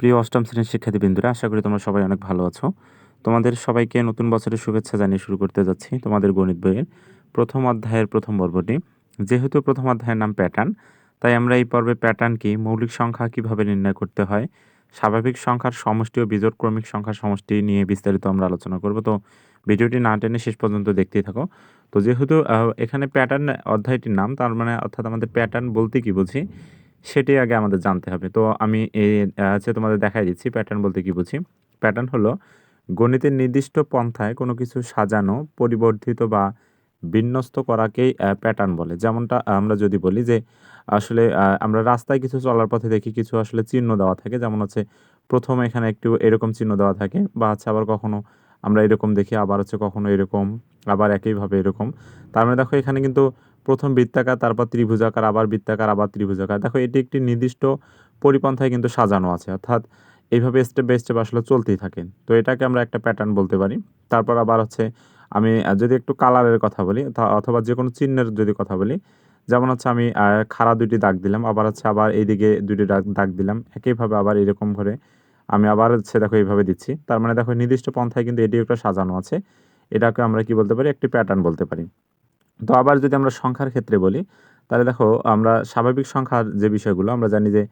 প্রিয় অষ্টম শ্রেণির শিক্ষার্থী বিন্দুরা আশা করি তোমরা সবাই অনেক ভালো আছো। তোমাদের সবাইকে নতুন বছরের শুভেচ্ছা জানিয়ে শুরু করতে যাচ্ছি তোমাদের গণিত বইয়ের প্রথম অধ্যায়ের প্রথম পর্বটি। যেহেতু প্রথম অধ্যায়ের নাম প্যাটার্ন তাই আমরা এই পর্বে প্যাটার্ন কি, মৌলিক সংখ্যা কীভাবে নির্ণয় করতে হয়, স্বাভাবিক সংখ্যার সমষ্টি ও বিজোট ক্রমিক সংখ্যার সমষ্টি নিয়ে বিস্তারিত আমরা আলোচনা করব। তো ভিডিওটি না টেনে শেষ পর্যন্ত দেখতেই থাকো। তো যেহেতু এখানে প্যাটার্ন অধ্যায়টির নাম, তার মানে অর্থাৎ আমাদের প্যাটার্ন বলতে কি বুঝি সেটি আগে আমাদের জানতে হবে। তো আমি এই হচ্ছে তোমাদের দেখাই দিচ্ছি প্যাটার্ন বলতে কি বুঝি? প্যাটার্ন হলো গণিতের নির্দিষ্ট পন্থায় কোনো কিছু সাজানো, পরিবর্ধিত বা বিন্যস্ত করাকেই প্যাটার্ন বলে। যেমনটা আমরা যদি বলি যে, আসলে আমরা রাস্তায় কিছু চলার পথে দেখি কিছু আসলে চিহ্ন দেওয়া থাকে। যেমন হচ্ছে প্রথমে এখানে একটু এরকম চিহ্ন দেওয়া থাকে বা হচ্ছে আবার কখনো আমরা এরকম দেখি, আবার হচ্ছে কখনো এরকম, আবার একইভাবে এরকম। তার মানে দেখো এখানে কিন্তু প্রথম বৃত্তাকার, তারপর ত্রিভুজাকার, আবার বৃত্তাকার, আবার ত্রিভুজাকার। দেখো, এটি একটি নির্দিষ্ট পরিপন্থায় কিন্তু সাজানো আছে, অর্থাৎ এইভাবে স্টেপ বাই স্টেপ আসলে চলতেই থাকে। তো এটাকে আমরা একটা প্যাটার্ন বলতে পারি। তারপর আবার হচ্ছে আমি যদি একটু কালারের কথা বলি অথবা যে কোনো চিহ্নের যদি কথা বলি, যেমন হচ্ছে আমি খাড়া দুইটি দাগ দিলাম, আবার হচ্ছে আবার এইদিকে দুটি দাগ দাগ দিলাম, একইভাবে আবার এরকম করে আমি আবার হচ্ছে দেখো এইভাবে দিচ্ছি। তার মানে দেখো নির্দিষ্ট পন্থায় কিন্তু এটি একটা সাজানো আছে। এটাকে আমরা কি বলতে পারি? একটি প্যাটার্ন বলতে পারি। তো আবার যদি আমরা সংখ্যার ক্ষেত্রে বলি, তাহলে দেখো আমরা স্বাভাবিক সংখ্যার যে বিষয়গুলো, আমরা জানি যে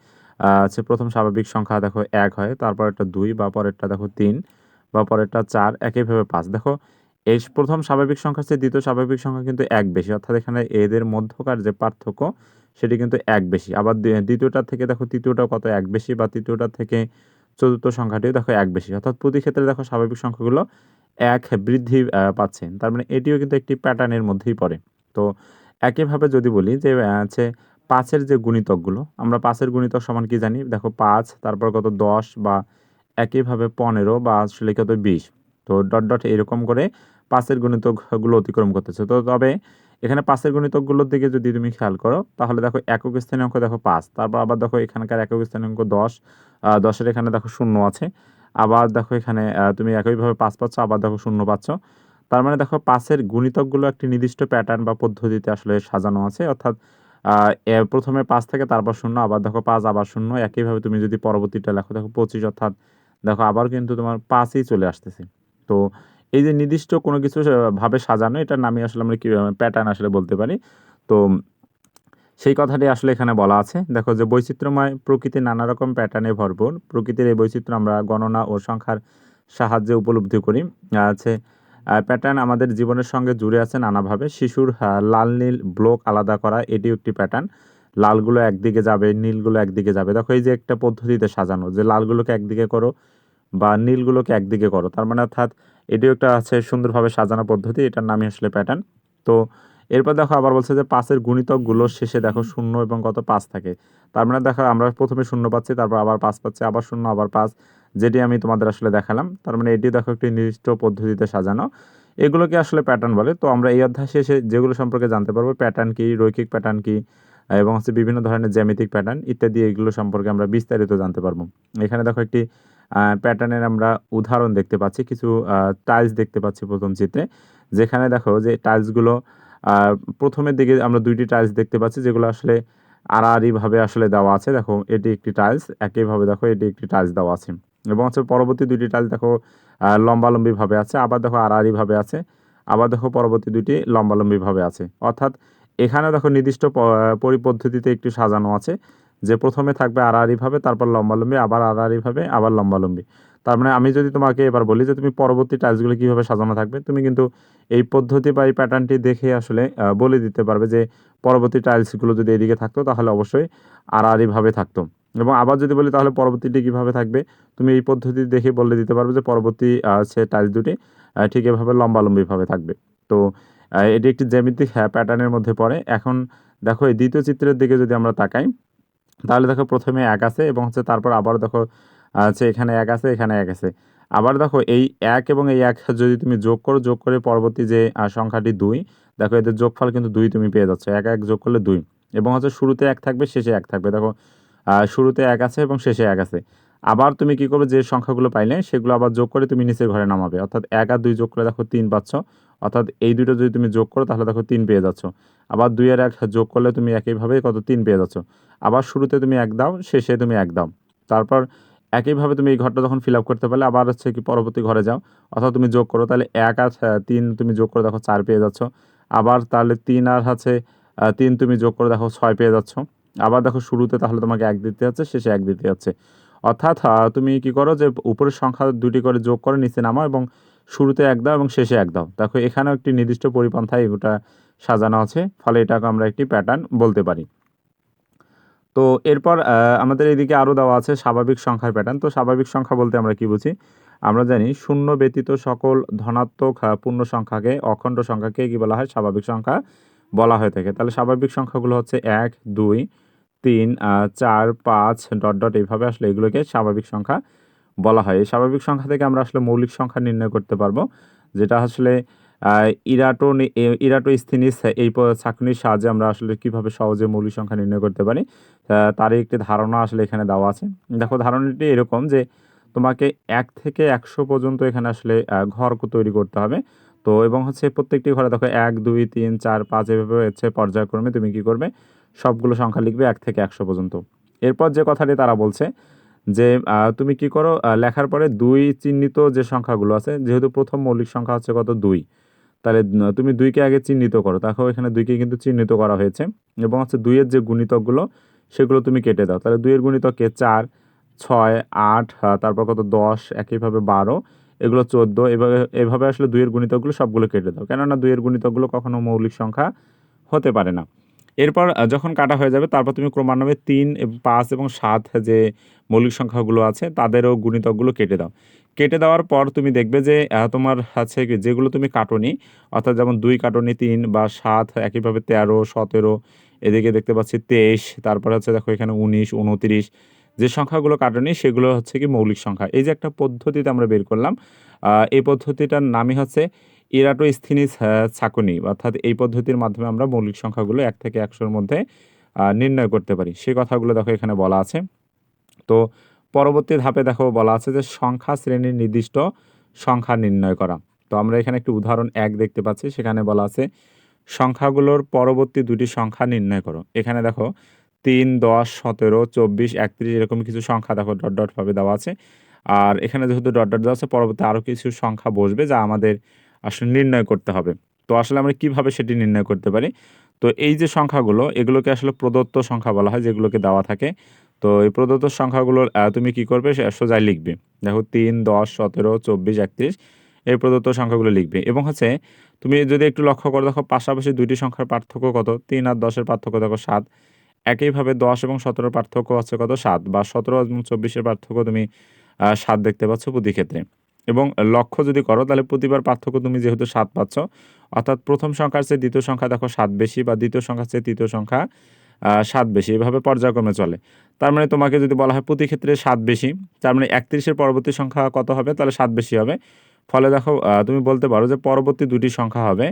হচ্ছে প্রথম স্বাভাবিক সংখ্যা দেখো এক হয় তারপর একটা দুই, বা পরেরটা দেখো তিন, বা পরেরটা চার, একইভাবে পাঁচ। দেখো এই প্রথম স্বাভাবিক সংখ্যা চেয়ে দ্বিতীয় স্বাভাবিক সংখ্যা কিন্তু এক বেশি, অর্থাৎ এখানে এদের মধ্যকার যে পার্থক্য, সেটি কিন্তু এক বেশি। আবার দ্বিতীয়টা থেকে দেখো তৃতীয়টা কত এক বেশি, বা তৃতীয়টা থেকে চতুর্থ সংখ্যাটিও দেখো এক বেশি। অর্থাৎ প্রতি ক্ষেত্রে দেখো স্বাভাবিক সংখ্যাগুলো এক বৃদ্ধি পাচ্ছে তার মানে এটিও কিন্তু একটি প্যাটার্নের মধ্যেই পড়ে। তো একইভাবে যদি বলি যে আছে পাঁচের যে গুণিতকগুলো, আমরা পাঁচের গুণিতক সমান কি জানি? দেখো পাঁচ, তারপর কত দশ বা একইভাবে পনেরো বা আসলে কত বিশ। তো ডট ডট এরকম করে পাঁচের গুণিতকগুলো অতিক্রম করতেছে। তো তবে এখানে পাঁচের গুণিতকগুলোর দিকে যদি তুমি খেয়াল করো, তাহলে দেখো একক স্থানীয় অঙ্ক দেখো পাঁচ, তারপর আবার দেখো এখানকার একক স্থানীয় অঙ্ক দশ দশের এখানে দেখো শূন্য আছে। আবার দেখো এখানে তুমি একইভাবে পাঁচ পাচ্ছ, আবার দেখো শূন্য পাচ্ছ। তার মানে দেখো পাঁচের গুণিতকগুলো একটি নির্দিষ্ট প্যাটার্ন বা পদ্ধতিতে আসলে সাজানো আছে। অর্থাৎ প্রথমে পাঁচ থেকে তারপর শূন্য, আবার দেখো পাঁচ, আবার শূন্য। একইভাবে তুমি যদি পরবর্তীটা লেখো, দেখো পঁচিশ, অর্থাৎ দেখো আবার কিন্তু তোমার পাঁচই চলে আসতেছে। তো এই যে নির্দিষ্ট কোনো কিছু ভাবে সাজানো, এটার নামই আসলে আমরা কি প্যাটার্ন আসলে বলতে পারি। তো সেই কথাটি আসলে এখানে বলা আছে। দেখো যে বৈচিত্র্যময় প্রকৃতি নানা রকম প্যাটার্নে ভরপুর। প্রকৃতির এই বৈচিত্র্য আমরা গণনা ও সংখ্যার সাহায্যে উপলব্ধি করি। আছে প্যাটার্ন আমাদের জীবনের সঙ্গে জুড়ে আছে নানাভাবে। শিশুর লাল, নীল ব্লক আলাদা করা, এটিও একটি প্যাটার্ন লালগুলো একদিকে যাবে, নীলগুলো একদিকে যাবে। দেখো এই যে একটা পদ্ধতিতে সাজানো, যে লালগুলোকে একদিকে করো বা নীলগুলোকে একদিকে করো। তার মানে অর্থাৎ এটিও একটা আছে সুন্দরভাবে সাজানো পদ্ধতি, এটার নামই আসলে প্যাটার্ন তো এরপর দেখো আবার বলছে যে পাঁচের গুণিতকগুলোর শেষে দেখো শূন্য এবং কত পাঁচ থাকে। তার মানে দেখো আমরা প্রথমে শূন্য পাচ্ছি, তারপর আবার পাঁচ পাচ্ছি, আবার শূন্য, আবার পাঁচ, যেটি আমি তোমাদের আসলে দেখালাম। তার মানে এটি দেখো একটি নির্দিষ্ট পদ্ধতিতে সাজানো। এগুলোকে আসলে প্যাটার্ন বলে? তো আমরা এই অধ্যায় শেষে যেগুলো সম্পর্কে জানতে পারব প্যাটার্ন কি, রৈখিক প্যাটার্ন কি, এবং হচ্ছে বিভিন্ন ধরনের জ্যামিতিক প্যাটার্ন ইত্যাদি, এগুলো সম্পর্কে আমরা বিস্তারিত জানতে পারব। এখানে দেখো একটি প্যাটার্নের আমরা উদাহরণ দেখতে পাচ্ছি, কিছু টাইলস দেখতে পাচ্ছি প্রথম চিত্রে। যেখানে দেখো যে টাইলসগুলো প্রথমের দিকে আমরা দুইটি টাইলস দেখতে পাচ্ছি, যেগুলো আসলে আড়াআড়িভাবে আসলে দেওয়া আছে। দেখো, এটি একটি টাইলস একইভাবে দেখো, এটি একটি টাইলস দেওয়া আছে। এবং হচ্ছে পরবর্তী দুইটি টাইলস দেখো লম্বালম্বিভাবে আছে, আবার দেখো আড়াআড়িভাবে আছে, আবার দেখো পরবর্তী দুইটি লম্বালম্বিভাবে আছে। অর্থাৎ এখানে দেখো নির্দিষ্ট পরিপদ্ধতিতে একটি সাজানো আছে, যে প্রথমে থাকবে আড়াআড়িভাবে, তারপর লম্বালম্বি, আবার আড়াআড়িভাবে, আবার লম্বালম্বি। তার মানে আমি যদি তোমাকে এবার বলি যে তুমি পরবর্তী টাইলসগুলো কীভাবে সাজানো থাকবে, তুমি কিন্তু এই পদ্ধতি বা এই প্যাটার্নটি দেখে আসলে বলে দিতে পারবে যে পরবর্তী টাইলসগুলো যদি এদিকে থাকতো তাহলে অবশ্যই আড়াআড়িভাবে থাকতো। এবং আবার যদি বলি তাহলে পরবর্তীটি কীভাবে থাকবে, তুমি এই পদ্ধতি দেখে বলে দিতে পারবে যে পরবর্তী সে টাইলস দুটি ঠিক এভাবে লম্বালম্বিভাবে থাকবে। তো এটি একটি জ্যামিতিক প্যাটার্নের মধ্যে পড়ে। এখন দেখো এই দ্বিতীয় চিত্রের দিকে যদি আমরা তাকাই, তাহলে দেখো প্রথমে এক আছে এবং হচ্ছে তারপর আবার দেখো আছে, এখানে এক আছে, এখানে এক আছে। আবার দেখো, এই এক এবং এই এক যদি তুমি যোগ করো, যোগ করে পরবর্তী যে সংখ্যাটি দুই, দেখো এদের যোগফল কিন্তু দুই তুমি পেয়ে যাচ্ছ। এক এক যোগ করলে দুই। এবং হচ্ছে শুরুতে এক থাকবে, শেষে এক থাকবে। দেখো শুরুতে এক আছে এবং শেষে এক আছে। আবার তুমি কি করবে, যে সংখ্যাগুলো পাইলে, সেগুলো আবার যোগ করে তুমি নিচের ঘরে নামাবে। অর্থাৎ এক আর দুই যোগ করে দেখো তিন পাচ্ছ। অর্থাৎ এই দুটো যদি তুমি যোগ করো, তাহলে দেখো তিন পেয়ে যাচ্ছ। আবার দুই আর এক যোগ করলে তুমি একইভাবে কত? তিন পেয়ে যাচ্ছ। আবার শুরুতে তুমি এক দাও, শেষে তুমি এক দাও। তারপর একইভাবে তুমি এই ঘরটা যখন ফিল আপ করতে পারলে আবার হচ্ছে কি পরবর্তী ঘরে যাও। অথবা তুমি যোগ করো তাহলে এক আর তিন তুমি যোগ করে দেখো চার পেয়ে যাচ্ছ। আবার তাহলে তিন আর আহ, তিন তুমি যোগ করে দেখো ছয় পেয়ে যাচ্ছ। আবার দেখো শুরুতে তাহলে তোমাকে এক দিতে হচ্ছে শেষে এক দিতে হচ্ছে। অর্থাৎ তুমি কি করো যে উপরের সংখ্যা দুটি করে যোগ করে নিচে নামাও এবং শুরুতে এক দাও এবং শেষে এক দাও। দেখো এখানেও একটি নির্দিষ্ট পরিপন্থায় এগুটা সাজানো আছে ফলে এটাকে আমরা একটি প্যাটার্ন বলতে পারি। তো এরপর আমাদের এদিকে আরও দেওয়া আছে স্বাভাবিক সংখ্যার প্যাটার্ন তো স্বাভাবিক সংখ্যা বলতে আমরা কি বুঝি? আমরা জানি শূন্য ব্যতীত সকল ধনাত্মক পূর্ণ সংখ্যাকে, অখণ্ড সংখ্যাকে কি বলা হয়? স্বাভাবিক সংখ্যা বলা হয়ে থাকে। তাহলে স্বাভাবিক সংখ্যাগুলো হচ্ছে এক, দুই, তিন চার, পাঁচ, ডট ডট এইভাবে আসলে এগুলোকে স্বাভাবিক সংখ্যা বলা হয়। এই স্বাভাবিক সংখ্যা থেকে আমরা আসলে মৌলিক সংখ্যা নির্ণয় করতে পারব। যেটা আসলে আহ, ইরাটো নি- ইরাটো স্থিনিস এই ছাঁকনির সাহায্যে আমরা আসলে কীভাবে সহজে মৌলিক সংখ্যা নির্ণয় করতে পারি তারই একটি ধারণা আসলে এখানে দেওয়া আছে। দেখো ধারণাটি এরকম যে তোমাকে এক থেকে একশো পর্যন্ত এখানে আসলে ঘর তৈরি করতে হবে। তো এবং হচ্ছে প্রত্যেকটি ঘরে দেখো এক দুই তিন চার পাঁচ এভাবে হচ্ছে পর্যায়ক্রমে তুমি কি করবে? সবগুলো সংখ্যা লিখবে এক থেকে একশো পর্যন্ত। এরপর যে কথাটি তারা বলছে যে তুমি কি করো? লেখার পরে দুই চিহ্নিত যে সংখ্যাগুলো আছে যেহেতু প্রথম মৌলিক সংখ্যা হচ্ছে কত? দুই। তাহলে তুমি দুইকে আগে চিহ্নিত করো। দেখো এখানে দুইকে কিন্তু চিহ্নিত করা হয়েছে। এবং হচ্ছে দুইয়ের যে গুণিতকগুলো, সেগুলো তুমি কেটে দাও। তাহলে দুইয়ের গুণিতকে চার, ছয়, আট তারপর কত? দশ, একইভাবে বারো, এগুলো চোদ্দ। এভাবে এভাবে আসলে দুইয়ের গুণিতকগুলো সবগুলো কেটে দাও। কেননা দুইয়ের গুণিতকগুলো কখনো মৌলিক সংখ্যা হতে পারে না। এরপর যখন কাটা হয়ে যাবে, তারপর তুমি ক্রমান্বয়ে তিন পাঁচ এবং সাত যে মৌলিক সংখ্যাগুলো আছে, তাদেরও গুণিতকগুলো কেটে দাও। কেটে দেওয়ার পর তুমি দেখবে যে তোমার আছে কি, যেগুলো তুমি কাটনি, অর্থাৎ যেমন দুই কাটনি, তিন বা সাত, একইভাবে তেরো, সতেরো, এদিকে দেখতে পাচ্ছি তেইশ, তারপরে হচ্ছে দেখো এখানে উনিশ, উনত্রিশ, যে সংখ্যাগুলো কাটনি, সেগুলো হচ্ছে কি মৌলিক সংখ্যা। এই যে একটা পদ্ধতিতে আমরা বের করলাম এই পদ্ধতিটার নামই হচ্ছে ইরাটো স্থিনিস ছাকনি, অর্থাৎ এই পদ্ধতির মাধ্যমে আমরা মৌলিক সংখ্যাগুলো এক থেকে একশোর মধ্যে নির্ণয় করতে পারি। সেই কথাগুলো দেখো এখানে বলা আছে। তো পরবর্তী ধাপে দেখো বলা আছে যে সংখ্যা শ্রেণির নির্দিষ্ট সংখ্যা নির্ণয় করা। তো আমরা এখানে একটি উদাহরণ এক দেখতে পাচ্ছি, সেখানে বলা আছে, সংখ্যাগুলোর পরবর্তী দুটি সংখ্যা নির্ণয় করো। এখানে দেখো, তিন, দশ, সতেরো, চব্বিশ, একত্রিশ, এরকম কিছু সংখ্যা দেখো, ডট ডট ভাবে দেওয়া আছে। আর এখানে যেহেতু ডট ডট দেওয়া আছে, পরবর্তী আরও কিছু সংখ্যা বসবে, যা আমাদের আসলে নির্ণয় করতে হবে। তো আসলে আমরা কীভাবে সেটি নির্ণয় করতে পারি? তো এই যে সংখ্যাগুলো, এগুলোকে আসলে প্রদত্ত সংখ্যা বলা হয়, যেগুলোকে দেওয়া থাকে। তো এই প্রদত্ত সংখ্যাগুলোর তুমি কি করবে? সে- সোজাই লিখবে। দেখো, তিন, দশ, সতেরো, চব্বিশ, একত্রিশ, এই প্রদত্ত সংখ্যাগুলো লিখবে। এবং হচ্ছে, তুমি যদি একটু লক্ষ্য করে, দেখো, পাশাপাশি দুইটি সংখ্যার পার্থক্য কত? তিন আর দশের পার্থক্য দেখো, সাত। একইভাবে দশ এবং সতেরোর পার্থক্য আছে কত? সাত। বা সতেরো এবং চব্বিশের পার্থক্য তুমি সাত দেখতে পাচ্ছ প্রতি ক্ষেত্রে এবং লক্ষ্য যদি করো, তাহলে প্রতিবার পার্থক্য তুমি যেহেতু সাত পাচ্ছ, অর্থাৎ প্রথম সংখ্যার চেয়ে দ্বিতীয় সংখ্যা দেখো সাত বেশি বা দ্বিতীয় সংখ্যার চেয়ে তৃতীয় সংখ্যা সাত বেশি। এভাবে পর্যায়ক্রমে চলে। তার মানে তোমাকে যদি বলা হয় প্রতি ক্ষেত্রে সাত বেশি, তার মানে একত্রিশের পরবর্তী সংখ্যা কত হবে? তাহলে সাত বেশি হবে। ফলে দেখো তুমি বলতে পারো যে পরবর্তী দুটি সংখ্যা হবে।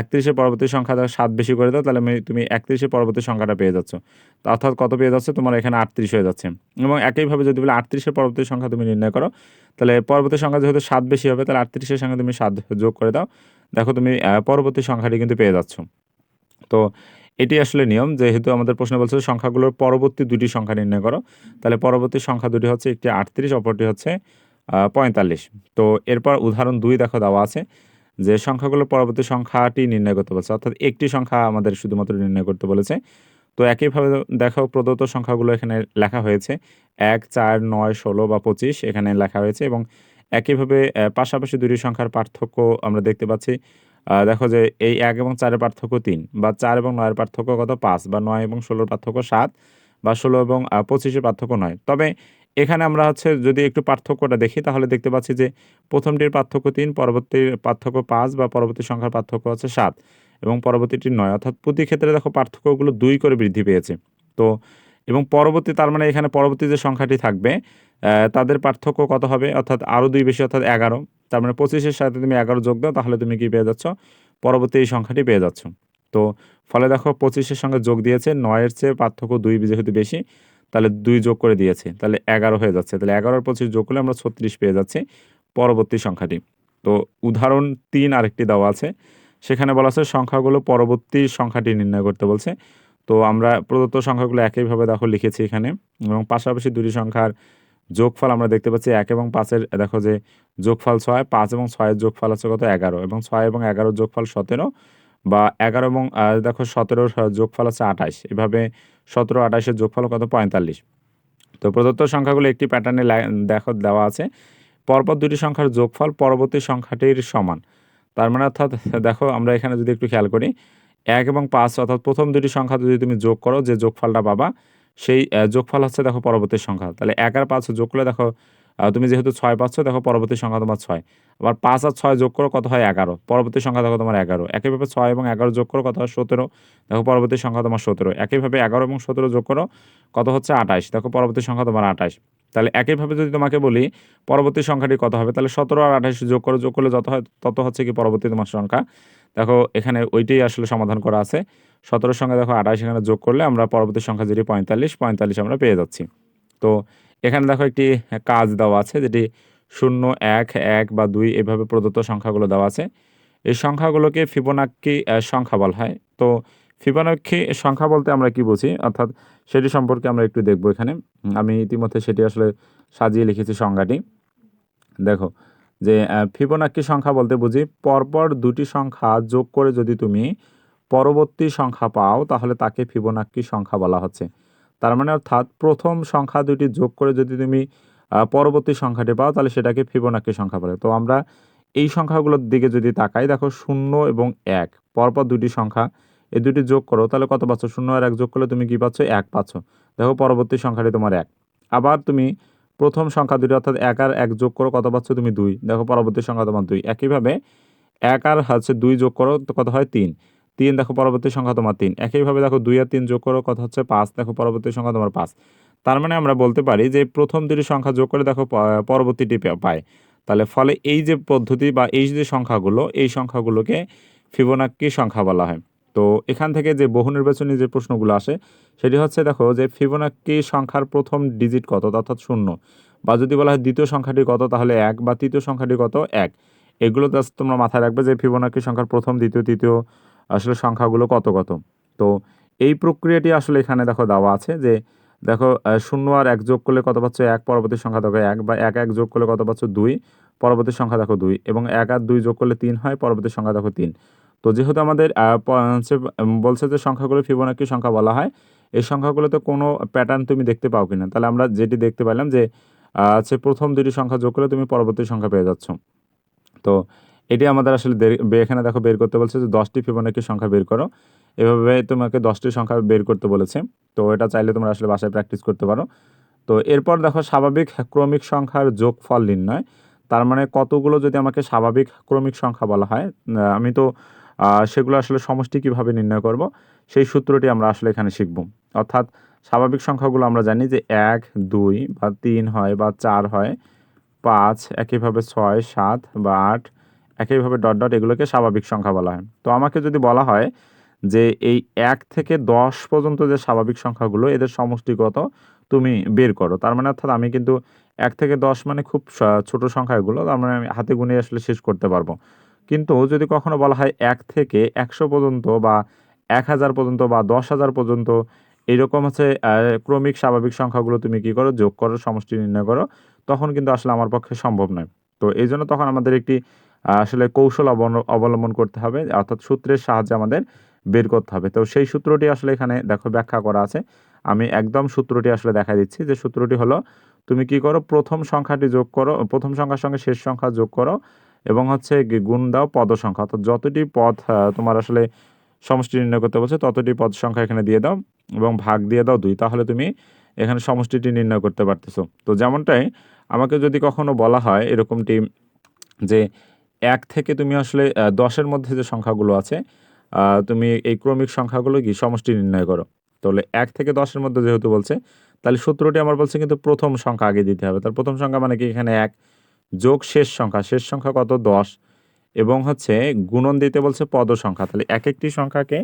একত্রিশের পরবর্তী সংখ্যা দেখো, সাত বেশি করে দাও, তাহলে তুমি একত্রিশের পরবর্তী সংখ্যাটা পেয়ে যাচ্ছ। অর্থাৎ কত পেয়ে যাচ্ছে? তোমার এখানে আটত্রিশ হয়ে যাচ্ছে। এবং একইভাবে যদি বলে আটত্রিশের পরবর্তী সংখ্যা তুমি নির্ণয় করো, তাহলে পরবর্তী সংখ্যা যেহেতু সাত বেশি হবে, তাহলে আটত্রিশের সঙ্গে তুমি সাত যোগ করে দাও। দেখো তুমি পরবর্তী সংখ্যাটি কিন্তু পেয়ে যাচ্ছ। তো এটি আসলে নিয়ম, যেহেতু আমাদের প্রশ্ন বলছে সংখ্যাগুলোর পরবর্তী দুটি সংখ্যা নির্ণয় করো, তাহলে পরবর্তী সংখ্যা দুটি হচ্ছে একটি আটত্রিশ, অপরটি হচ্ছে পঁয়তাল্লিশ। তো এরপর উদাহরণ দুই দেখো দেওয়া আছে যে সংখ্যাগুলো পরবর্তী সংখ্যাটি নির্ণয় করতে বলছে। অর্থাৎ একটি সংখ্যা আমাদের শুধুমাত্র নির্ণয় করতে বলেছে। তো একইভাবে দেখো প্রদত্ত সংখ্যাগুলো এখানে লেখা হয়েছে। এক, চার, নয়, ষোলো বা পঁচিশ এখানে লেখা হয়েছে এবং একইভাবে পাশাপাশি দুটি সংখ্যার পার্থক্য আমরা দেখতে পাচ্ছি। দেখো যে এই এক এবং চারের পার্থক্য তিন বা চার এবং নয়ের পার্থক্য কত? পাঁচ বা নয় এবং ষোলোর পার্থক্য সাত বা ষোলো এবং পঁচিশের পার্থক্য নয়। তবে এখানে আমরা হচ্ছে যদি একটু পার্থক্যটা দেখি, তাহলে দেখতে পাচ্ছি যে প্রথমটির পার্থক্য তিন, পরবর্তীর পার্থক্য পাঁচ বা পরবর্তী সংখ্যার পার্থক্য হচ্ছে সাত এবং পরবর্তীটি নয়। অর্থাৎ প্রতি ক্ষেত্রে দেখো পার্থক্যগুলো দুই করে বৃদ্ধি পেয়েছে। তো, এবং পরবর্তী তার মানে এখানে পরবর্তী যে সংখ্যাটি থাকবে তাদের পার্থক্য কত হবে? অর্থাৎ আরও দুই বেশি, অর্থাৎ এগারো। তার মানে পঁচিশের সাথে তুমি এগারো যোগ দাও, তাহলে তুমি কি পেয়ে যাচ্ছ? পরবর্তী এই সংখ্যাটি পেয়ে যাচ্ছ। তো, ফলে দেখো পঁচিশের সঙ্গে যোগ দিয়েছে, নয়ের চেয়ে পার্থক্য দুই যেহেতু বেশি তাহলে দুই যোগ করে দিয়েছে, তাহলে এগারো হয়ে যাচ্ছে। তাহলে এগারোর পঁচিশ যোগ করলে আমরা ছত্রিশ পেয়ে যাচ্ছি পরবর্তী সংখ্যাটি। তো উদাহরণ তিন আরেকটি দেওয়া আছে, সেখানে বলা আছে সংখ্যাগুলো পরবর্তী সংখ্যাটি নির্ণয় করতে বলছে। তো আমরা প্রদত্ত সংখ্যাগুলো একইভাবে দেখো লিখেছি এখানে, এবং পাশাপাশি দুটি সংখ্যার যোগফল আমরা দেখতে পাচ্ছি এক এবং পাঁচের, দেখো যে যোগফল ছয়, পাঁচ এবং ছয়ের যোগফল আছে কত এগারো, এবং ছয় এবং এগারোর যোগফল সতেরো, বা এগারো এবং দেখো সতেরোর যোগফল আছে আঠাশ। এভাবে সতেরো, আঠাশের যোগফল কত? পঁয়তাল্লিশ। তো প্রদত্ত সংখ্যাগুলো একটি প্যাটার্নে দেখো, দেওয়া আছে। পরপর দুটি সংখ্যার যোগফল পরবর্তী সংখ্যাটির সমান। তার মানে অর্থাৎ, দেখো, আমরা এখানে যদি একটু খেয়াল করি, এক এবং পাঁচ, অর্থাৎ প্রথম দুটি সংখ্যা যদি তুমি যোগ করো, যে যোগফলটা পাবা, সেই যোগফল হচ্ছে, দেখো, পরবর্তী সংখ্যা। তাহলে এক আর পাঁচ যোগ করলে, দেখো তুমি যেহেতু ছয় পাঁচ পাচ্ছ, দেখো পরবর্তী সংখ্যা তোমার ছয়। আবার পাঁচ আর ছয় যোগ করো, কত হয় এগারো। পরবর্তী সংখ্যা দেখো তোমার এগারো। একইভাবে ছয় এবং এগারো যোগ করো, কত হয় সতেরো। দেখো পরবর্তী সংখ্যা তোমার সতেরো। একইভাবে এগারো এবং সতেরো যোগ করো, কত হচ্ছে আঠাশ। দেখো পরবর্তী সংখ্যা তোমার আঠাশ। তাহলে একইভাবে যদি তোমাকে বলি, পরবর্তী সংখ্যাটি কত হবে? তাহলে সতেরো আর আঠাশ যোগ করো, যোগ করলে যত হয়, তত হচ্ছে কি পরবর্তী তোমার সংখ্যা। দেখো এখানে ওইটাই আসলে সমাধান করা আছে। সতেরোর সঙ্গে দেখো আঠাশ এখানে যোগ করলে আমরা পরবর্তী সংখ্যা যেটি পঁয়তাল্লিশ পঁয়তাল্লিশ আমরা পেয়ে যাচ্ছি। তো এখানে দেখো একটি কাজ দেওয়া আছে যেটি শূন্য এক এক বা দুই এভাবে প্রদত্ত সংখ্যাগুলো দেওয়া আছে। এই সংখ্যাগুলোকে ফিবোনাক্কি সংখ্যা বলা হয়। তো ফিবোনাক্কি সংখ্যা বলতে আমরা কি বুঝি? অর্থাৎ সেটি সম্পর্কে আমরা একটু দেখব এখানে। আমি ইতিমধ্যে সেটি আসলে সাজিয়ে লিখেছি সংজ্ঞাটি। দেখো যে আহ, ফিবোনাক্কি সংখ্যা বলতে বুঝি পরপর দুটি সংখ্যা যোগ করে যদি তুমি পরবর্তী সংখ্যা পাও তাহলে তাকে ফিবোনাক্কি সংখ্যা বলা হচ্ছে। তার মানে অর্থাৎ প্রথম সংখ্যা দুটি যোগ করে যদি তুমি পরবর্তী সংখ্যাটি পাও, তাহলে সেটাকে ফিবোনাক্কি সংখ্যা বলে। তো আমরা এই সংখ্যাগুলোর দিকে যদি তাকাই, দেখো শূন্য এবং এক, পরপর দুটি সংখ্যা, এই দুটি যোগ করো, তাহলে কত পাচ্ছ? শূন্য আর এক যোগ করলে তুমি কি পাচ্ছ? এক পাচ্ছ। দেখো পরবর্তী সংখ্যাটি তোমার এক। আবার তুমি প্রথম সংখ্যা দুটি অর্থাৎ এক আর এক যোগ করো, কত পাচ্ছ? তুমি দুই। দেখো পরবর্তী সংখ্যা তোমার দুই। একইভাবে এক আর হচ্ছে দুই যোগ করো কত হয়? তিন। তিন দেখো পরবর্তী সংখ্যা তোমার তিন। একইভাবে দেখো দুই আর তিন যোগ করো, কথা হচ্ছে পাঁচ। দেখো পরবর্তী সংখ্যা তোমার পাঁচ। তার মানে আমরা বলতে পারি যে প্রথম দুটি সংখ্যা যোগ করে দেখো পরবর্তীটি পায়। তাহলে ফলে এই যে পদ্ধতি বা এই যে সংখ্যাগুলো, এই সংখ্যাগুলোকে ফিবোনাক্কি সংখ্যা বলা হয়। তো এখান থেকে যে বহু নির্বাচনী যে প্রশ্নগুলো আসে, সেটি হচ্ছে দেখো যে ফিবোনাক্কি সংখ্যার প্রথম ডিজিট কত, অর্থাৎ শূন্য। বা যদি বলা হয় দ্বিতীয় সংখ্যাটি কত, তাহলে এক বা তৃতীয় সংখ্যাটি কত, এক। এগুলো তোমরা মাথায় রাখবে যে ফিবোনাক্কি সংখ্যার প্রথম, দ্বিতীয়, তৃতীয় আসলে সংখ্যাগুলো কত কত? তো এই প্রক্রিয়াটি আসলে এখানে দেখো দেওয়া আছে যে, দেখো শূন্য আর এক যোগ করলে কত পাচ্ছ? এক, পরবর্তী সংখ্যা দেখো এক বা এক এক যোগ করলে কত পাচ্ছ? দুই, পরবর্তী সংখ্যা দেখো দুই এবং এক আর দুই যোগ করলে তিন হয়, পরবর্তী সংখ্যা দেখো তিন। তো যেহেতু আমাদের বলছে যে সংখ্যাগুলো ফিবোনাক্কি সংখ্যা বলা হয়, এই সংখ্যাগুলোতে কোনো প্যাটার্ন তুমি দেখতে পাও কিনা? তাহলে আমরা যেটি দেখতে পেলাম যে হচ্ছে প্রথম দুটি সংখ্যা যোগ করলে তুমি পরবর্তী সংখ্যা পেয়ে যাচ্ছ। তো এটি আমাদের আসলে এখানে দেখো বের করতে বলছে যে দশটি ফিবোনাক্কি সংখ্যা বের করো। এভাবে তোমাকে দশটি সংখ্যা বের করতে বলেছে। তো এটা চাইলে তোমরা আসলে বাসায় প্র্যাকটিস করতে পারো। তো এরপর দেখো স্বাভাবিক ক্রমিক সংখ্যার যোগফল নির্ণয়। তার মানে কতগুলো যদি আমাকে স্বাভাবিক ক্রমিক সংখ্যা বলা হয় আমি তো সেগুলো আসলে সমষ্টি কীভাবে নির্ণয় করব, সেই সূত্রটি আমরা আসলে এখানে শিখব। অর্থাৎ স্বাভাবিক সংখ্যাগুলো আমরা জানি যে এক, দুই বা তিন হয় বা চার হয়, পাঁচ, একইভাবে ছয়, সাত বা আট একইভাবে ডট ডট এগুলোকে স্বাভাবিক সংখ্যা বলা হয়। তো আমাকে যদি বলা হয় যে এই এক থেকে দশ পর্যন্ত যে স্বাভাবিক সংখ্যাগুলো, এদের সমষ্টিগত তুমি বের করো। তার মানে অর্থাৎ আমি কিন্তু এক থেকে দশ মানে খুব ছোট সংখ্যা এগুলো তার মানে আমি হাতে গুনে আসলে শেষ করতে পারব। কিন্তু যদি কখনো বলা হয় এক থেকে একশো পর্যন্ত বা এক হাজার পর্যন্ত বা দশ হাজার পর্যন্ত এইরকম হচ্ছে ক্রমিক স্বাভাবিক সংখ্যাগুলো তুমি কি করো, যোগ করো, সমষ্টি নির্ণয় করো, তখন কিন্তু আসলে আমার পক্ষে সম্ভব নয়। তো এই জন্য তখন আমাদের একটি আসলে কৌশল অবল- অবলম্বন করতে হবে, অর্থাৎ সূত্রের সাহায্যে আমাদের বের করতে হবে। তো সেই সূত্রটি আসলে এখানে দেখো ব্যাখ্যা করা আছে। আমি একদম সূত্রটি আসলে দেখা দিচ্ছি যে সূত্রটি হলো, তুমি কি করো? প্রথম সংখ্যাটি যোগ করো, প্রথম সংখ্যার সঙ্গে শেষ সংখ্যা যোগ করো এবং হচ্ছে গুণ দাও পদ সংখ্যা। অর্থাৎ যতটি পদ তোমার আসলে সমষ্টি নির্ণয় করতে বলছে, ততটি পদ সংখ্যা এখানে দিয়ে দাও এবং ভাগ দিয়ে দাও দুই। তাহলে তুমি এখানে সমষ্টিটি নির্ণয় করতে পারতেছো। তো যেমনটাই আমাকে যদি কখনো বলা হয় এরকমটি যে এক থেকে তুমি আসলে দশের মধ্যে যে সংখ্যাগুলো আছে তুমি এই ক্রমিক সংখ্যাগুলো কি সমষ্টি নির্ণয় করো। তাহলে এক থেকে দশের মধ্যে যেহেতু বলছে, তাহলে সূত্রটি আমার বলছে কিন্তু প্রথম সংখ্যা আগে দিতে হবে। তার প্রথম সংখ্যা মানে কি? এখানে এক যোগ শেষ সংখ্যা। শেষ সংখ্যা কত? দশ। এবং হচ্ছে গুণন দিতে বলছে পদ সংখ্যা। তাহলে এক একটি সংখ্যাকে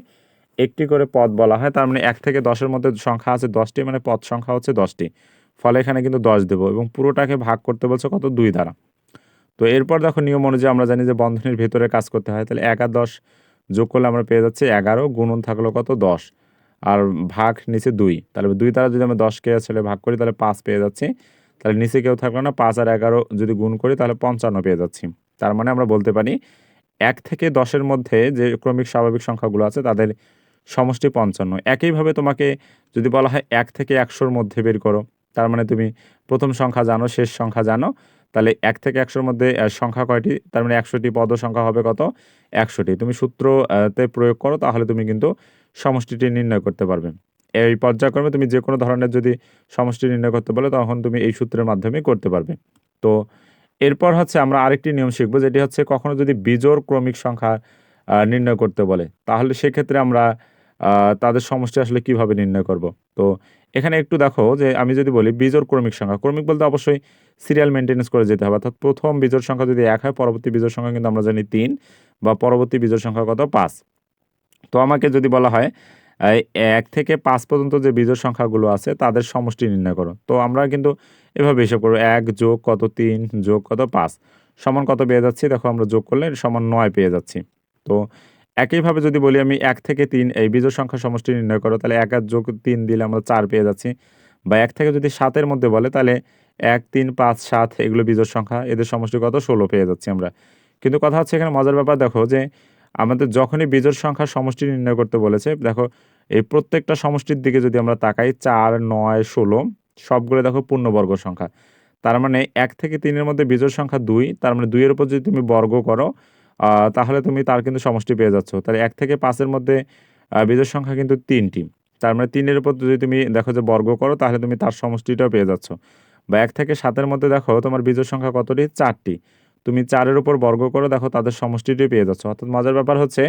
একটি করে পদ বলা হয়। তার মানে এক থেকে দশের মধ্যে সংখ্যা আছে দশটি মানে পদ সংখ্যা হচ্ছে দশটি। ফলে এখানে কিন্তু দশ দেবো এবং পুরোটাকে ভাগ করতে বলছে কত? দুই দ্বারা। তো এরপর দেখো নিয়ম অনুযায়ী আমরা জানি যে বন্ধনের ভেতরে কাজ করতে হয়। তাহলে এক আর দশ যোগ করলে আমরা পেয়ে যাচ্ছি এগারো, গুণন থাকল কত? দশ। আর ভাগ নিচে দুই। তাহলে দুই তারা যদি আমরা দশকে ছেলে ভাগ করি, তাহলে পাঁচ পেয়ে যাচ্ছি। তাহলে নিচে কেউ থাকল না, পাঁচ আর এগারো যদি গুণ করি, তাহলে পঞ্চান্ন পেয়ে যাচ্ছি। তার মানে আমরা বলতে পারি, এক থেকে দশের মধ্যে যে ক্রমিক স্বাভাবিক সংখ্যাগুলো আছে, তাদের সমষ্টি পঞ্চান্ন। একইভাবে তোমাকে যদি বলা হয় এক থেকে একশোর মধ্যে বের করো, তার মানে তুমি প্রথম সংখ্যা জানো, শেষ সংখ্যা জানো। তাহলে এক থেকে একশোর মধ্যে সংখ্যা কয়টি? তার মানে একশোটি পদ সংখ্যা হবে কত? একশোটি। তুমি সূত্র আহ, তে প্রয়োগ করো তাহলে তুমি কিন্তু সমষ্টিটি নির্ণয় করতে পারবে। এই পর্যায়ক্রমে তুমি যে কোনো ধরনের যদি সমষ্টি নির্ণয় করতে বলো তখন তুমি এই সূত্রের মাধ্যমে করতে পারবে। তো এরপর হচ্ছে আমরা আরেকটি নিয়ম শিখব যেটি হচ্ছে কখনো যদি বিজোড় ক্রমিক সংখ্যা নির্ণয় করতে বলে তাহলে সেক্ষেত্রে আমরা তাদের সমষ্টি আসলে কীভাবে নির্ণয় করব? তো এখানে একটু দেখো যে আমি যদি বলি বিজোড় ক্রমিক সংখ্যা, ক্রমিক বলতে অবশ্যই সিরিয়াল মেনটেন্যান্স করে যেতে হবে। অর্থাৎ প্রথম বিজোড় সংখ্যা যদি এক হয়, পরবর্তী বিজোড় সংখ্যা কিন্তু আমরা জানি তিন বা পরবর্তী বিজোড় সংখ্যা কত পাঁচ। তো আমাকে যদি বলা হয় এক থেকে পাঁচ পর্যন্ত যে বিজোড় সংখ্যাগুলো আছে, তাদের সমষ্টি নির্ণয় করো। তো আমরা কিন্তু এভাবে হিসাব করব, এক যোগ কত তিন, যোগ কত পাঁচ। সমান কত পেয়ে যাচ্ছি? দেখো আমরা যোগ করলে সমান নয় পেয়ে যাচ্ছি। তো একইভাবে যদি বলি আমি এক থেকে তিন, এই বিজোড় সংখ্যা সমষ্টি নির্ণয় করো, তাহলে এক আর যোগ তিন দিলে আমরা চার পেয়ে যাচ্ছি। বা এক থেকে যদি সাতের মধ্যে বলে, তাহলে এক, তিন, পাঁচ, সাত, এগুলো বিজোড় সংখ্যা, এদের সমষ্টি কত? ষোলো পেয়ে যাচ্ছি আমরা। কিন্তু কথা হচ্ছে এখানে মজার ব্যাপার দেখো যে, আমাদের যখনই বিজোড় সংখ্যার সমষ্টি নির্ণয় করতে বলেছে, দেখো এই প্রত্যেকটা সমষ্টির দিকে যদি আমরা তাকাই, চার, নয়, ষোলো, সবগুলো দেখো পূর্ণবর্গ সংখ্যা। তার মানে এক থেকে তিনের মধ্যে বিজোড় সংখ্যা দুই, তার মানে দুইয়ের উপর যদি তুমি বর্গ করো তাহলে তুমি তার কিন্তু সমষ্টি পেয়ে যাচ্ছ। তাহলে এক থেকে পাঁচের মধ্যে বিজোড় সংখ্যা কিন্তু তিনটি। তার মানে তিনের উপর যদি তুমি দেখো যে বর্গ করো, তাহলে তুমি তার সমষ্টিটাও পেয়ে যাচ্ছ। বা এক থেকে সাতের মধ্যে দেখো, তোমার বিজোড় সংখ্যা কতটি? চারটি। তুমি চারের উপর বর্গ করো, দেখো তাদের সমষ্টিটি পেয়ে যাচ্ছ। অর্থাৎ মজার ব্যাপার হচ্ছে,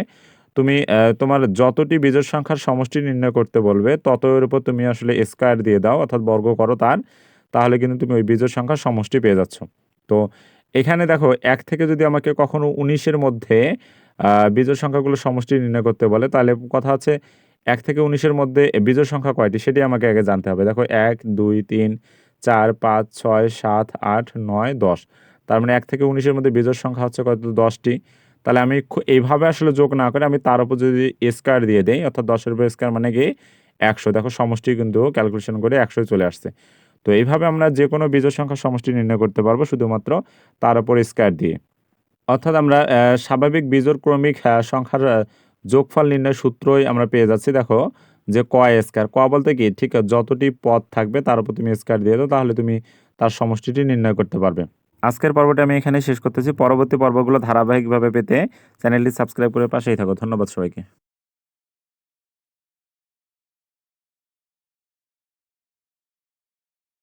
তুমি তোমার যতটি বিজোড় সংখ্যার সমষ্টি নির্ণয় করতে বলবে তত এর উপর তুমি আসলে স্কোয়ার দিয়ে দাও, অর্থাৎ বর্গ করো তার, তাহলে কিন্তু তুমি ওই বিজোড় সংখ্যার সমষ্টি পেয়ে যাচ্ছ। তো এখানে দেখো, এক থেকে যদি আমাকে কখনো উনিশের মধ্যে বিজোড় সংখ্যাগুলো সমষ্টি নির্ণয় করতে বলে, তাহলে কথা হচ্ছে এক থেকে উনিশের মধ্যে বিজোড় সংখ্যা কয়টি? সেটি আমাকে আগে জানতে হবে। দেখো, এক, দুই, তিন, চার, পাঁচ, ছয়, সাত, আট, নয়, দশ। তার মানে এক থেকে উনিশের মধ্যে বিজোড় সংখ্যা হচ্ছে কত? দশটি। তাহলে আমি এইভাবে আসলে যোগ না করে আমি তার উপর যদি স্কোয়ার দিয়ে দেই, অর্থাৎ দশের উপর স্কোয়ার মানে কি? একশো। দেখো, সমষ্টি কিন্তু ক্যালকুলেশন করে একশোয় চলে আসছে। তো এইভাবে আমরা যে কোনো বিজোড় সংখ্যার সমষ্টি নির্ণয় করতে পারব শুধুমাত্র তার উপর স্কোয়ার দিয়ে। অর্থাৎ আমরা স্বাভাবিক বিজোড় ক্রমিক সংখ্যার যোগফল নির্ণয় সূত্রই আমরা পেয়ে যাচ্ছি। দেখো যে ক স্কোয়ার ক বলতে কি? ঠিক যতটি পদ থাকবে তার উপর তুমি স্কোয়ার দিয়ে দাও, তাহলে তুমি তার সমষ্টিটি নির্ণয় করতে পারবে। আজকের পর্বটা আমি এখানে শেষ করতেছি। পরবর্তী পর্বগুলো ধারাবাহিকভাবে পেতে চ্যানেলটি সাবস্ক্রাইব করে পাশেই থাকো। ধন্যবাদ সবাইকে।